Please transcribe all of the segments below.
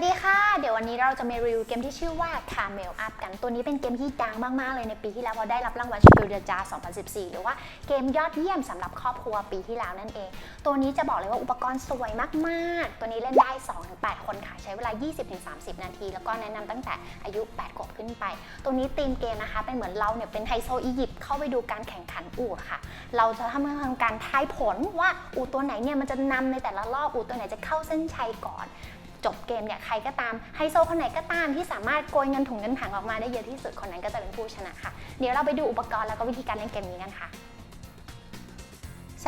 วัสดีค่ะ เดี๋ยววันนี้เราจะมารีวิวเกมที่ชื่อว่า Camel Up กัน ตัวนี้เป็นเกมที่ดังมาก ๆ เลยในปีที่แล้วเพราะได้รับรางวัล Spiel der j a r 2014 หรือว่าเกมยอดเยี่ยมสำหรับครอบครัวปีที่แล้วนั่นเอง ตัวนี้จะบอกเลยว่าอุปกรณ์สวยมาก ๆ ตัวนี้เล่นได้ 2-8 คนค่ะ ใช้เวลา 20-30 นาที แล้วก็แนะนำตั้งแต่อายุ 8 ขวบขึ้นไป ตัวนี้ธีมเกมนะคะ เป็นเหมือนเราเนี่ยเป็นไฮโซอียิปต์เข้าไปดูการแข่งขันอูฐค่ะ เราจะทำทำการทายผลว่าอูฐตัวไหนเนี่ยมันจะนำในแต่ละรอบอูฐตัวไหนจะเข้าเส้นชัยก่อน จบเกมเนี่ยใครก็ตามไฮโซคนไหนก็ตามที่สามารถโกยเงินถุงเงินถังออกมาได้เยอะที่สุดคนนั้นก็จะเป็นผู้ชนะค่ะ เดี๋ยวเราไปดูอุปกรณ์แล้วก็วิธีการเล่นเกมนี้กันค่ะ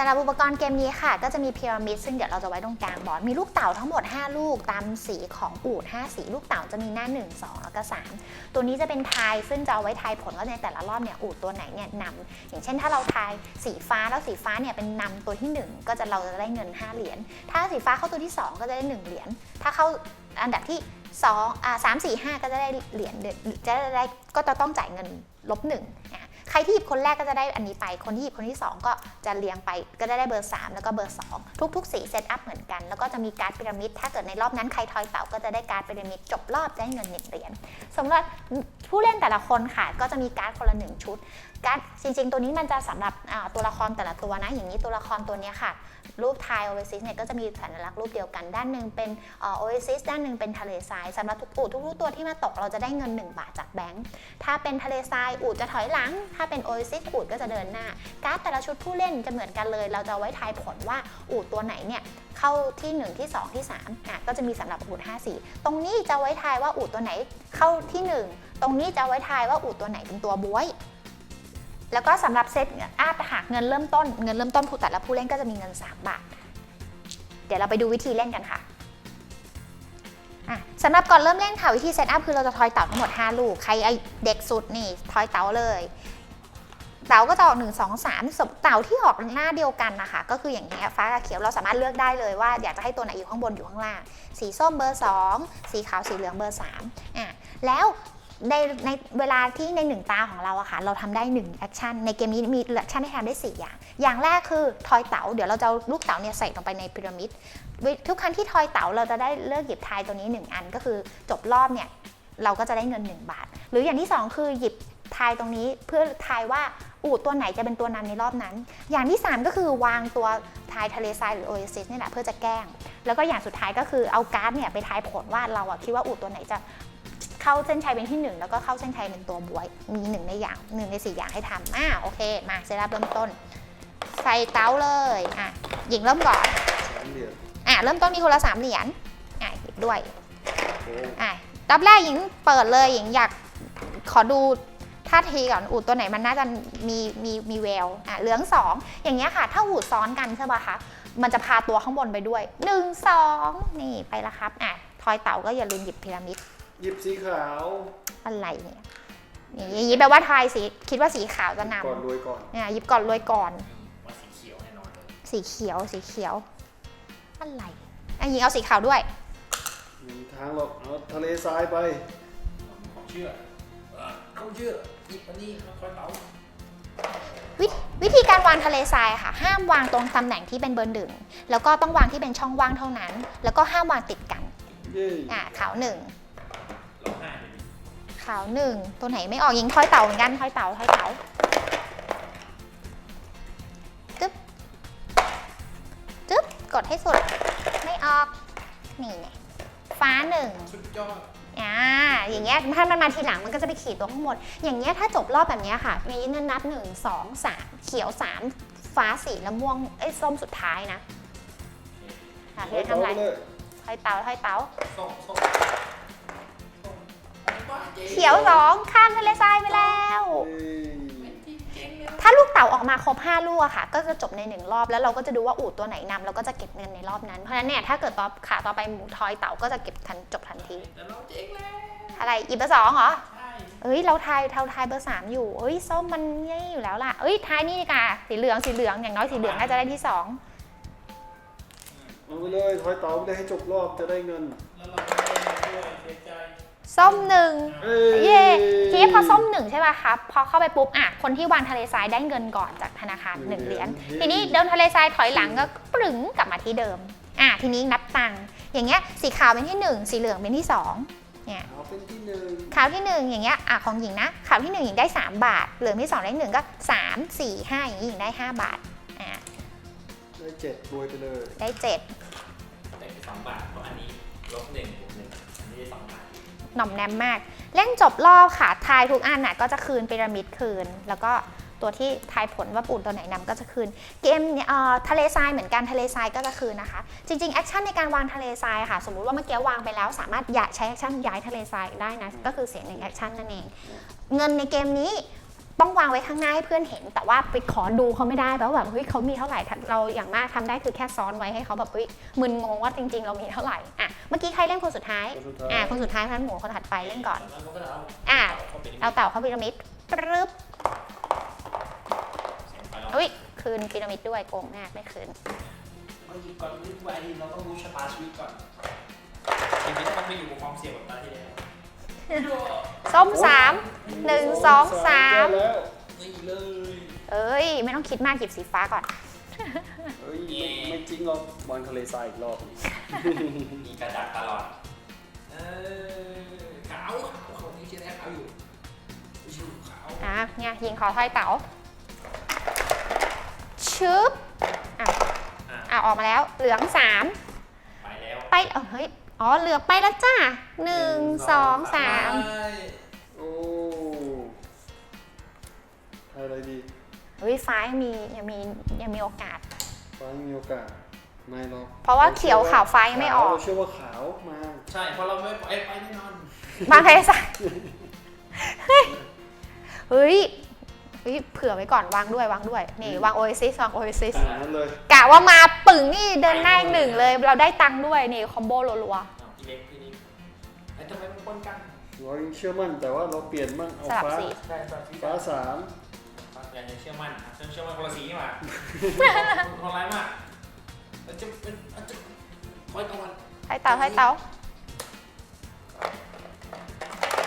ำหรับอุปกรณ์เกมนี้ค่ะ ก็จะมีพีระมิดซึ่งเดี๋ยวเราจะไว้ตรงกลางบอร์ดมีลูกเต่าทั้งหมด 5 ลูกตามสีของอูด5 สีลูกเต่าจะมีหน้า 1 2 แล้วก็ 3 ตัวนี้จะเป็นทายซึ่งจะเอาไว้ทายผลว่าในแต่ละรอบเนี่ยอูดตัวไหนเนี่ยนำอย่างเช่นถ้าเราทายสีฟ้าแล้วสีฟ้าเนี่ยเป็นนำตัวที่ 1 ก็จะเราจะได้เงิน 5 เหรียญถ้าสีฟ้าเข้าตัวที่ 2 ก็จะได้ 1 เหรียญถ้าเข้าอันดับที่2อ่าสามสี่ห้าก็จะได้เหรียญเดือนจะได้ก็จะต้องจ่ายเงินลบหนึ่งอะ ใครที่หยิบคนแรกก็จะได้อันนี้ไป คนที่หยิบคนที่ 2 ก็จะเรียงไป ก็จะได้เบอร์ 3 แล้วก็เบอร์ 2 ทุกๆสีเซตอัพเหมือนกัน แล้วก็จะมีการ์ดพีระมิด ถ้าเกิดในรอบนั้นใครทอยเต่าก็จะได้การ์ดพีระมิด จบรอบได้เงินหนึ่งเหรียญสำหรับผู้เล่นแต่ละคนค่ะก็จะมีการ์ดคนละหนึ่งชุด การจริง ๆ ตัวนี้มันจะสำหรับตัวละครแต่ละตัวนะ อย่างนี้ตัวละครตัวนี้ค่ะ รูปไทยโอเอซิสเนี่ยก็จะมีสัญลักษณ์รูปเดียวกัน ด้านหนึ่งเป็นโอเอซิสด้านหนึ่งเป็นทะเลทรายสำหรับทุกอู่ทุกๆตัวที่มาตกเราจะได้เงิน 1 บาทจากแบงค์ถ้าเป็นทะเลทรายอู่จะถอยหลัง ถ้าเป็นโอเอซิสอู่ก็จะเดินหน้า การ์ดแต่ละชุดผู้เล่นจะเหมือนกันเลย เราจะไว้ทายผลว่าอู่ตัวไหนเนี่ยเข้าที่ 1 ที่ 2 ที่3อะก็จะมีสำหรับอู่5สีตรงนี้จะไว้ทายว่าอู่ตัวไหนเข้าที่ 1 ตรงนี้จะไว้ทายว่าอู่ตัวไหนเป็นตัวบวย แล้วก็สำหรับเซตอาหากเงินเริ่มต้นเงินเริ่มต้นผู้แต่ละผู้เล่นก็จะมีเงิน 3 บาท เดี๋ยวเราไปดูวิธีเล่นกันค่ะสำหรับก่อนเริ่มเล่นค่ะวิธีเซตอัพคือเราจะทอยเต่าทั้งหมด 5 ลูก ใครไอเด็กสุดนี่ทอยเต่าเลย เต่าก็จะออก1 2 3สมเต่าที่ออกหน้าเดียวกันนะคะ ก็คืออย่างนี้ยฟ้ากับเขียวเราสามารถเลือกได้เลยว่าอยากจะให้ตัวไหนอยู่ข้างบนอยู่ข้างล่าง สีส้มเบอร์ 2 สีขาวสีเหลืองเบอร์3อะแล้ว ในในเวลาที่ในหนึ่งตาของเราอะค่ะเราทำได้1แอคชั่นในเกมนี้มีแอคชั่นให้ทำได้ 4 อย่าง อย่างแรกคือทอยเต๋าเดี๋ยวเราจะลูกเต๋าเนี่ยใส่ลงไปในพีระมิดทุกครั้งที่ทอยเต๋าเราจะได้เลือกหยิบทายตัวนี้ 1 อันก็คือจบรอบเนี่ยเราก็จะได้เงิน 1 บาท หรืออย่างที่ 2 คือหยิบทายตรงนี้เพื่อทายว่าอูดตัวไหนจะเป็นตัวนำในรอบนั้น อย่างที่ 3 ก็คือวางตัวทายทะเลทรายหรือโอเอซิสนี่แหละเพื่อจะแกล้ง แล้วก็อย่างสุดท้ายก็คือเอาการ์ดเนี่ยไปทายผลว่าเราอะคิดว่าอูดตัวไหนจะ เข้าเส้นชัยเป็นที่หนึ่งแล้วก็เข้าเส้นชัยเป็นตัวบวย มีหนึ่งในอย่างหนึ่งในสี่อย่างให้ทำอ่าโอเค มาเซรับเริ่มต้น ใส่เต้าเลยอะหญิงเริ่มก่อนสามเหรียญอะเริ่มต้นมีคนละสามเหรียญอะหยิบด้วยโอ้อะรอบแรกหญิงเปิดเลยหญิงอยากขอดูท่าทีก่อนอูดตัวไหนมันน่าจะมีมีมีแววอะเหลืองสองอย่างเงี้ยค่ะ ถ้าอูดซ้อนกันใช่ป่ะคะมันจะพาตัวข้างบนไปด้วยหนึ่งสองนี่ไปละครับอะทอยเต่าก็อย่าลืมหยิบพีระมิด หยิบสีขาวอะไรเนี่ยอย่างนี้แปลว่าทายสีคิดว่าสีขาวจะนก่อนรวยก่อนำเนี่ยหยิบก่อนรวยก่อน ว่าสีเขียวแน่นอนเลยสีเขียวสีเขียว อะไรอันหญิงเอาสีขาวด้วยมีทางหรอกเอาทะเลทรายไปผมเชื่อเออเขาเชื่อหยิบอันนี้ค่อยๆเตาววิธีการวางทะเลทรายค่ะ ห้ามวางตรงตำแหน่งที่เป็นเบอร์หนึ่งแล้วก็ต้องวางที่เป็นช่องว่างเท่านั้น แล้วก็ห้ามวางติดกันเย้อะขาวหนึ่ง ขาวหนึ่งตัวไหนไม่ออกยิงทอยเต่าเหมือนกันทอยเต่าทอยเต่าจึ๊บจึ๊บกดให้สุด ไม่ออก นี่ไงฟ้าหนึ่งสุดยอดอ่าอย่างเงี้ยถ้ามันมาทีหลังมันก็จะไปขี่ตัวข้างบนอย่างเงี้ยถ้าจบรอบแบบเนี้ยค่ะมีเงินนับ 1 2 3 เขียว 3 ฟ้าสีแล้วม่วงเอ้ยส้มสุดท้ายนะค่ะเอาเฮ้ยเตาทำไรไปเลยทอยเตาทอยเตาส่งส่งส่งบ้าจ๊ เขียวสองข้ามทะเลทรายไปแล้ว ถ้าลูกเต่าออกมาครบ5ลูกอะค่ะ ก็จะจบใน1รอบแล้วเราก็จะดูว่าอูดตัวไหนนำเราก็จะเก็บเงินในรอบนั้น เพราะฉะนั้นเนี่ยถ้าเกิดต่อขาต่อไปหมูทอยเต่าก็จะเก็บทันจบทันที แต่เราเจ๊งแล้วอะไรอีกเบอร์สองเหรอใช่เอ้ยเราทายเราทายเบอร์สามอยู่เอ้ยส้มมันนี่อยู่แล้วล่ะเอ้ยทายนี่ดีกว่าสีเหลืองสีเหลืองอย่างน้อยสีเหลืองน่าจะได้ที่สองเอาไปเลยทอยเต๋าไปเลยให้จบรอบจะได้เงิน ส้มหนึ่งเอ้เย่ทีนี้พอส้มหนึ่งใช่ป่ะครับพอเข้าไปปุ๊บอะคนที่วางทะเลทรายได้เงินก่อนจากธนาคารหนึ่งเหรียญทีนี้เดินทะเลทรายถอยหลังก็ปรึงกลับมาที่เดิมอะทีนี้นับตังค์อย่างเงี้ยสีขาวเป็นที่หนึ่งสีเหลืองเป็นที่สองเนี่ยเอาเป็นที่หนึ่งขาวที่หนึ่งอย่างเงี้ยอะของหญิงนะขาวที่หนึ่งหญิงได้ 3 บาท เหลืองที่สองได้หนึ่งก็ 3 4 5 อย่างนี้หญิงได้ 5 บาทอะได้เจ็ดรวยไปเลยได้7แต่ไปสองบาทเพราะอันนี้ลบหนึ่ง หน่อมแนมมาก เล่นจบรอบค่ะ ทายทุกอันน่ะก็จะคืนพีระมิดคืน แล้วก็ตัวที่ทายผลว่าปูนตัวไหนนำก็จะคืน เกมเนี่ยเอ่อทะเลทรายเหมือนกันทะเลทรายก็จะคืนนะคะ จริงๆแอคชั่นในการวางทะเลทรายค่ะ สมมุติว่าเมื่อกี้วางไปแล้ว สามารถย้ายใช้แอคชั่นย้ายทะเลทรายได้นะก็คือเสียงหนึ่งแอคชั่นนั่นเอง เงินในเกมนี้ ต้องวางไว้ข้างหน้าให้เพื่อนเห็น แต่ว่าไปขอดูเขาไม่ได้เพราะแบบเฮ้ยเขามีเท่าไหร่เราอย่างมากทำได้คือแค่ซ้อนไว้ให้เขาแบบเฮ้ยมึนงงว่าจริง ๆ เรามีเท่าไหร่อะเมื่อกี้ใครเล่นคนสุดท้ายคนสุดท้ายอะคนสุดท้ายพันหมูคนถัดไปเล่นก่อนแล้วมันก็จะเอาอะเข้าไปในเอาเต่าเข้าพีระมิดปึ๊บเสียงไปแล้วอุ้ยคืนพีระมิดด้วยโกงมากไม่คืนเราหยิบก่อนรีบไวเราต้องรู้ชะตาชีวิตก่อนชีวิตมันไม่อยู่กับความเสี่ยงแบบตอนที่แล้ว ส้มสามหนึ่งสองสามได้แล้วนี่เลยเอ้ย ไม่ต้องคิดมากหยิบสีฟ้าก่อน เฮ้ยไม่ไม่จริงหรอกวางทะเลทรายอีกรอบหนึ่งมีกระดาษตลอด เออขาวขาวนี่เชื่อแน่ขาวอยู่ชิวขาวอะเนี่ยยิงขอถ้อยเต๋าชึบอะอะอะออกมาแล้วเหลืองสามไปแล้ว ไปเออเฮ้ย อ๋อเหลืองไปแล้วจ้าหนึ่งสองสามไปโอ้ทายอะไรดีเฮ้ยฟ้ายังมียังมียังมีโอกาส ฟ้ายังมีโอกาสไม่หรอกเพราะว่าเขียวขาวฟ้ายังไม่ออก เราเชื่อว่าขาวมาใช่เพราะเราไม่ไปไปแน่นอนบางใครสักเฮ้ย เฮ้ยเฮ้ยเผื่อไว้ก่อนวางด้วยวางด้วย นี่วางโอเอซิสวางโอเอซิสอ่านั้นเลยกะว่ามาปึ่งนี่เดินหน้าอีกหนึ่งเลย เราได้ตังค์ด้วยนี่คอมโบรัวอ้าวพี่เล็กพี่นี่ไอ้ทำไมมันปนกันเรายังเชื่อมั่นแต่ว่าเราเปลี่ยนมั่งเอาๆสลับฟ้าสี ใช่ครับพี่ฟ้าสามอย่างเชื่อมั่นเชื่อเชื่อมั่นคนละสีนี่หว่าคนร้ายมากมันจะเป็นมันจะคอยตะวันไทยเตาไทยเตา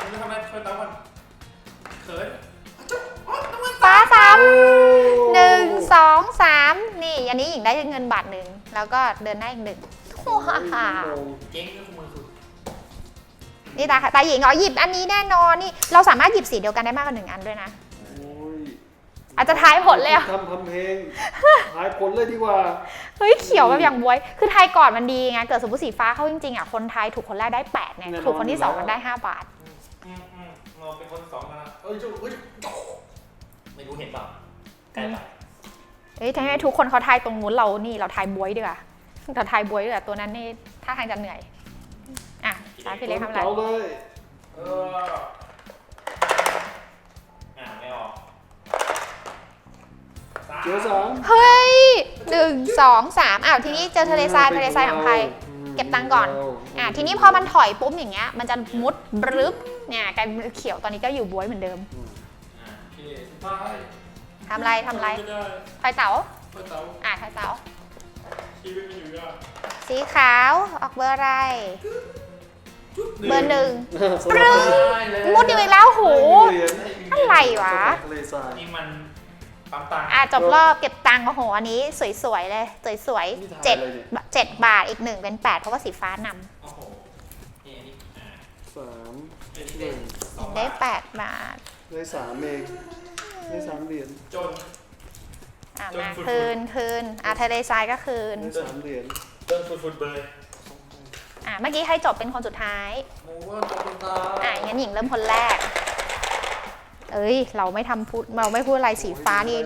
มันจะทำอะไรคอยตะวันเขินจุ๊บอ๋อตะวันฟ้าสามโอ้หนึ่งสองสามนี่ อันนี้หญิงได้เงินบาทหนึ่งแล้วก็เดินหน้าอีกหนึ่งว้าวเจ๊งด้วยคุณมือคือนี่ตาค่ะตาหญิงอ๋อหยิบอันนี้แน่นอนนี่เราสามารถหยิบสีเดียวกันได้มากกว่าหนึ่งอันด้วยนะ โอ้ยอาจจะทายผลเลยอะ ทำทำเพลง ทายผลเลยดีกว่า เฮ้ยเขียวแบบอย่างบวย คือทายก่อนมันดีไง เกิดสมมติสีฟ้าเข้าจริงๆอะ คนทายถูกคนแรกได้แปดเนี่ย แน่นอน ถูกคนที่สองอยู่แล้วมันได้ห้าบาท อืมอืมเราเป็นคนสองกันนะเอ้ยจุ๊บเอ้ยจุ๊บ ไม่รู้เห็นเปล่าใกล้ไปเฮ้ยทำไมทุกคนเขาทายตรงนู้นเรานี่เราทายบวยดีกว่าเราทายบวยดีกว่าตัวนั้นนี่ท่าทางจะเหนื่อย อะตาพี่เล็กทำอะไร เอาเลยเอออ่าไม่ออกเดี๋ยวสามเฮ้ยหนึ่งสองสามอ้าวทีนี้เจอทะเลทรายทะเลทรายของใคร เก็บตังค์ก่อน อะทีนี้พอมันถอยปุ๊บอย่างเงี้ย มันจะมุดบรึบเนี่ยกลายเป็นเขียวตอนนี้ก็อยู่บวยเหมือนเดิมอ่าโอ เคสุดท้ายทำไรทำไรม่ได้ทอยเต๋าเปิดเตาอะทอยเต๋าชีวิตมันอยู่ยากสีขาวออกเบอร์อะไร เบอร์หนึ่งสลับได้เลยมุดอยู่อีกแล้วโห เหรียญอะไรวะ ทะเลทรายนี่มันปั๊มตังค์อะจบรอบเก็บตังค์โอ้โหอันนี้สวยๆเลย สวยนี่ทายๆเจ็ดอะไรเนี่ยเจ็ดบาทอีกหนึ่งเป็นแปดเพราะว่าสีฟ้านำโอ้โหนี่อันนี้อ่าสามเป็นหเด็นึ่กงสองได้บาทแปดบาทได้สามเอง ได้สามเหรียญจน อะจนมาฟุดๆคืนคืนอะทะเลทรายก็คืน ได้สามเหรียญเติมฟุดๆเบยอะเมื่อกี้ให้จบเป็นคนสุดท้าย โอ้ว่าจบเป็นตาอะงั้นหญิงเริ่มคนแรก เอ้ย เราไม่ทำพูดเราไม่พูดอะไรสีฟ้านี่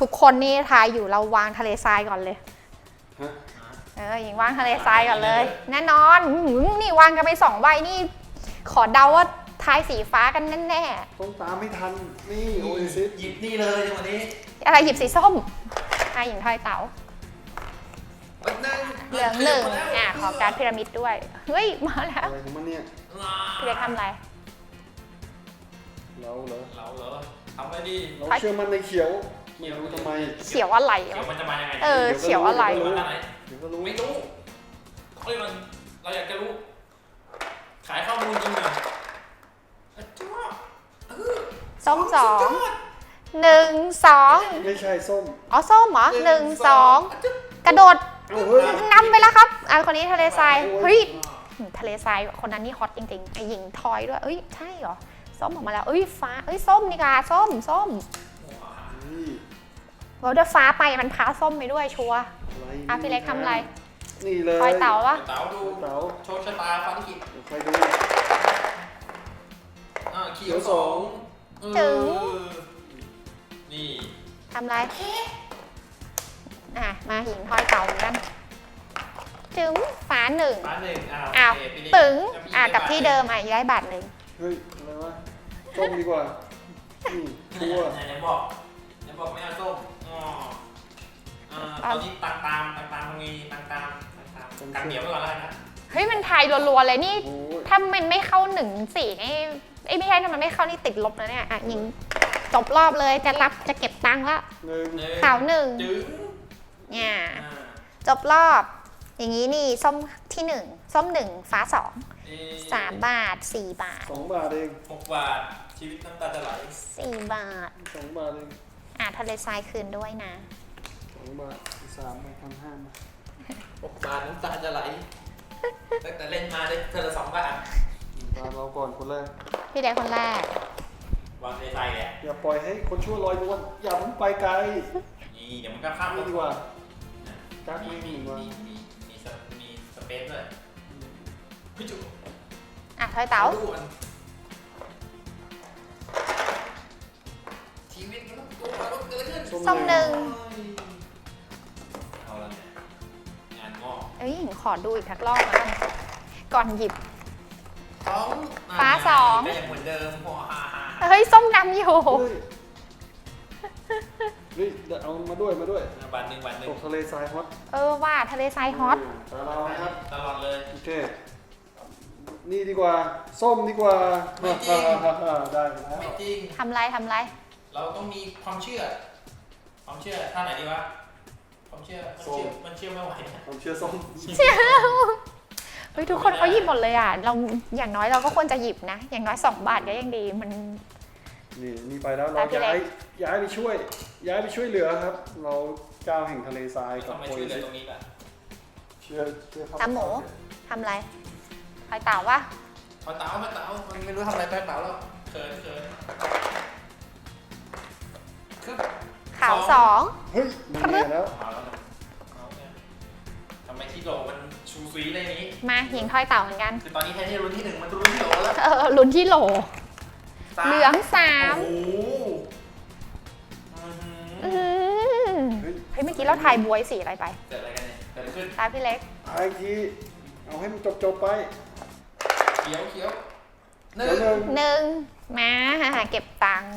ทุกคนนี่ทายอยู่เราวางทะเลทรายก่อนเลย ฮะเออหญิงวางทะเลทรายก่อนเลย แน่นอนอื้อหือนี่วางกันไปสองใบนี่ ขอเดาว่า ทายสีฟ้ากันแน่ต้องตามไม่ทัน นี่โอเอซิสหยิบนี่เลยในวันนี้ๆอะไรหยิบสีส้มอะหญิงทอยเต๋าวันหนึ่งเหลืองหนึ่งอะขอการดพีระมิดด้วย เฮ้ย มาแล้วอะไรของมันเนี่ยพี่เล็กทำอะไร เราเหรอเราเหรอทำอะไรดีเราเชื่อมันในเขียวไม่รู้ทำไม เขียวอะไรเดี๋ยววะมันจะมายังไงเออเขียวอะไร เดี๋ยวมันอะไรเดี๋ยวก็รู้ไม่รู้เฮ้ยมันเราอยากจะรู้ ขายข้อมูลจริงเหรออะจ้าเออ ส้มสองหนึ่งสองไม่ใช่ส้มอ๋อส้มเหรอหนึ่งสองกระโดดเอาเฮ้ยนำไปแล้วครับอะคนนี้ทะเลทรายโอ้ยเฮ้ยทะเลทรายคนนั้นนี่ฮอตจริงๆไอหญิงทอยด้วยเอ้ยใช่เหรอส้มออกมาแล้วเอ้ยฟ้าเอ้ยส้มนี่กาส้มส้มนี่เราด้วยฟ้าไปมันพาส้มไปด้วยชัวร์อะไรอะพี่เล็กทำอะไรนี่เลยทอยเต่าปะเต๋าดูเต๋าโชคชะตาฟันกิจเดี๋ยวคอยดูอ่าเขียวสอง เออถึงนี่ทำอะไรอะ มาหญิงทอยเต่าเหมือนกันถึงฟ้าหนึ่ง ฟ้าหนึ่งอ้าวอ้าวโอเคพี่เล็ตึงแล้วพี่อะกับที่เดิมไอะย้ายบาทหนึ่งเฮ้ย อะไรวะส้มดีกว่านี่ชัวร์ไหนๆบอกไหนบอกไม่เอาส้มอ๋ออ่าตอนนี้ตามตามตามตามตรงนี้ตามตามตามตามกันเหนียวไปก่อนแล้วกันนะเฮ้ย มันทายรัวๆเลยนี่ โอ้ยถ้ามันไม่เข้าหนึ่งสี่นี่ ไอ้ยไม่ใช่ถ้ามันไม่เข้านี่ติดลบนะเนี่ยอะยิงจบรอบเลยจะรับจะเก็บตังค์ละหนึ่งหนึ่งขาวหนึ่งจึงเนี่ยอ่าจบรอบ อย่างนี้นี่ส้มที่หนึ่งส้มหนึ่งฟ้าสองเอ๊ะสามบาทสี่บาทสองบาทเองหกบาทชีวิตน้ำตาจะไหลสี่บาท สองบาทเองอะทะเลทรายคืนด้วยนะ สองบาทสามบาทพันห้ามาหกบาทน้ำตาจะไหลตั้งแต่เล่นมาได้เธอละสองบาท ตามเราก่อนคนแรก พี่เด็กคนแรก วางในใจแหละอย่าปล่อยให้คนชั่วลอยนวลอย่าเพิ่งไปไกลนี่เดี๋ยวมันก็ข้ามนี่ดีกว่า กักมีไม่มีมีว่ามีมีมีสเปมีสเปซด้วยพี่จุอะทอยเต๋าดูมันชีวิตมันต้องตัวมันต้องเกิดอะไรขึ้นส้มหนึ่งเอาละเนี่ยงานงอก เอ้ยหญิงขอดูอีกทักรอบแล้วกันก่อนหยิบ สองฟ้าสอง ก็ยังเหมือนเดิมพอฮ่าฮ่าเฮ้ย ส้มดำอยู่ เฮ้ยนี่เดี๋ยวเอามาด้วยมาด้วยบาทหนึ่งบาทหนึ่ตงกทะเลทรายฮอตเออว่าทะเลทรายฮอตตาเรานะครับ ตลอดเลย โอเค นี่ดีกว่า ส้มดีกว่า ไม่จริง ได้แล้วไม่จริง ทำไรทำไร เราต้องมีความเชื่อ ความเชื่อท่าไหนดีวะ ความเชื่อ มันเชื่อมันเชื่อไม่ไหวนะผมเชื่อส้มเฮ้ยทุกคนเขาหยิบหมดเลยอะ เราอย่างน้อยเราก็ควรจะหยิบนะ อย่างน้อย 2 บาทก็ยังดี มัน นี่นี่ไปแล้วเราตามพี่เล็ย้ากยย้ายไปช่วย ย้ายไปช่วยเหลือครับ เราเจ้าแห่งทะเลทรายกับทำไมโพช่วยลิเหลือซิตรงนี้ล่ะเชื่อเชื่อครับตามหมูทำไรคอยเต่าวะพอเต๋าพอเต๋ามันไม่รู้ทำอะไรไปเต๋าแล้วเขินเขินคือขาวสองเฮ้ยมีเมียแล้วเอาแล้วนะเอาเนี่ยทำไมที่โหลมัน ชูซีอะไรนี้ มาหญิงทอยเต่าเหมือนกัน คือตอนนี้แทนที่รุ่นที่หนึ่งมันรุ่นที่โหลแล้วเออลุ้นที่โหล สามเหลืองสามโอ้โหอื้อหือือมเฮ้ยเฮ้ยเมื่อกี้เราถ่ายบวยสีอะไรไปเกิดอะไรกันเนี่ยเกิดอะไรขึ้นตามพี่เล็กทายอีกทีเอาให้มันจบจบๆไปเขียวเขียวหเดี๋นึ่ยวหนึ่งงหนึ่งมาเก็บตังค์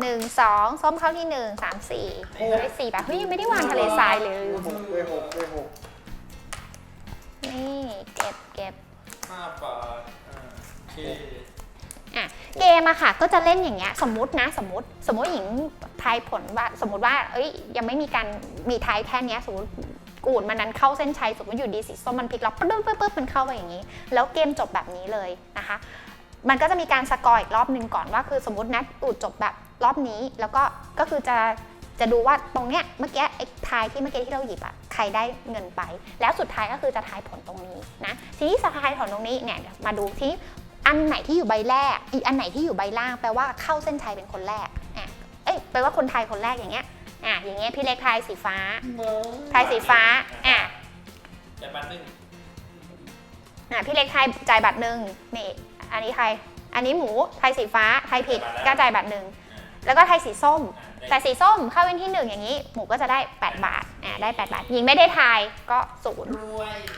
หนึ่งสองส้มเข้าที่หนึ่งสามสี่ได้สี่บาทเฮ้ยยังไม่ได้วางทะเลทรายเลย หกได้หกได้หก นี่เก็บเก็บห้าบาทอ่าโอเคเกมอะค่ะ ก็จะเล่นอย่างเงี้ยสมมตินะสมมติสมมติหญิงทายผลว่าสมมติว่า เอ้ย ยังไม่มีการมีทายแค่เนี้ยสมมติกูดมันนั้นเข้าเส้นชัยสมมติอยู่ดีสีส้มมันพลิกล็อกปึ๊บปึ๊บปึ๊บมันเข้าไปอย่างนี้ แล้วเกมจบแบบนี้เลยนะคะ มันก็จะมีการสกอร์อีกรอบหนึ่งก่อนว่าคือสมมตินะอูดจบแบบรอบนี้แล้วก็ก็คือจะ จะดูว่าตรงเนี้ยเมื่อกี้ไอ้ทายที่เมื่อกี้ที่เราหยิบอะใครได้เงินไป แล้วสุดท้ายก็คือจะทายผลตรงนี้นะทีนี้สทายผลตรงนี้เนี่ยเดี๋ยวมาดูที่อันไหนที่อยู่ใบแรก อีกอันไหนที่อยู่ใบล่างแปลว่าเข้าเส้นชัยเป็นคนแรกอะเอ้ยแปลว่าคนไทยคนแรกอย่างเงี้ยอะอย่างเงี้ยพี่เล็กทายสีฟ้าทายสีฟ้าอะแต่บาทหนึ่งอะพี่เล็กทายจ่ายบัตรหนึ่งนี่อันนี้ใครอันนี้หมูทายสีฟ้าทายผิดก็จ่ายบัตรหนึ่ง แล้วก็ไทยสีส้ม แต่สีส้มเข้าเว้นที่ 1 อย่างนี้ หมูก็จะได้ 8 บาทอ่าได้ 8 บาท ยิงไม่ได้ทายก็ศูนย์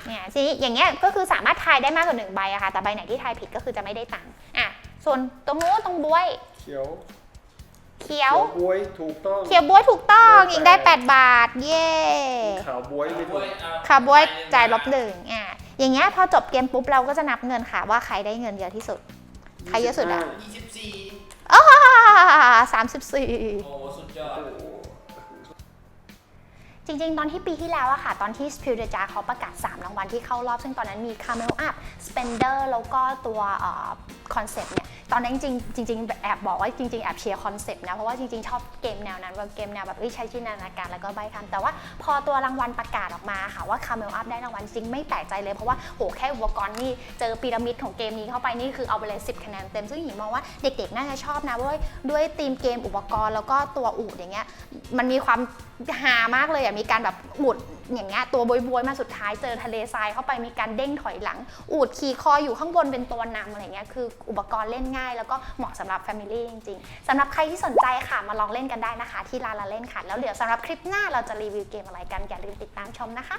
เนี่ยทีนี้อย่างเงี้ยก็คือสามารถทายได้มากกว่า1ใบอะค่ะแต่ใบไหนที่ทายผิดก็คือจะไม่ได้ตังค์อะส่วนตรงนู้นตรงบวย เขียว เขียวบวยถูกต้องเขียวบวยถูกต้องยิงได้ 8 บาท เย่ขาวบวยม่ถูขาวบวยจ่ายลบหนึ่งอะอย่างเงี้ยพอจบเกมปุ๊บเราก็จะนับเงินค่ะว่าใครได้เงินเยอะที่สุด ใครเยอะสุดอะ24 อ้าสามสิบสี่โอ้สุดยอด จริงๆ ตอนที่ปีที่แล้วอะค่ะ ตอนที่ s p i l d e j a เขาประกาศ 3 รางวัลที่เข้ารอบ ซึ่งตอนนั้นมี Camel Up Spender แล้วก็ตัวคอนเซปต์เนี่ย ตอนนั้นจริงจริงแอบบอกว่าจริง ๆ แอบเชียร์คอนเซปต์นะ เพราะว่าจริง ๆ ชอบเกมแนวนั้นว่าเกมแนวแบบใช้จินตนาการแล้วก็ใบคำแต่ว่าพอตัวรางวัลประกาศออกมาค่ะว่าคาเมลอัพได้รางวัลจริงไม่แปลกใจเลย เพราะว่าโหแค่อุปกรณ์นี่เจอพีระมิดของเกมนี้เข้าไปนี่คือเอาไปเลย10คะแนนเต็มซึ่งหญิงมองว่าเด็กๆน่าจะชอบนะเว้ยด้วยธีมเกมอุปกรณ์แล้วก็ตัวอูดอย่างเงี้ยมันมีความฮามากเลยอะมีการแบบอูดอย่างเงี้ยตัวบวยๆมาสุดท้ายเจอทะเลทรายเข้าไปมีการเด้งถอยหลัง อูดขี่คออยู่ข้างบนเป็นตัวนำอะไรเงี้ยคืออุปกรณ์เล่นง่าย แล้วก็เหมาะสำหรับ Family จริงๆสำหรับใครที่สนใจค่ะมาลองเล่นกันได้นะคะ ที่ร้านละเล่นค่ะ แล้วเดี๋ยวสำหรับคลิปหน้าเราจะรีวิวเกมอะไรกันอย่าลืมติดตามชมนะคะ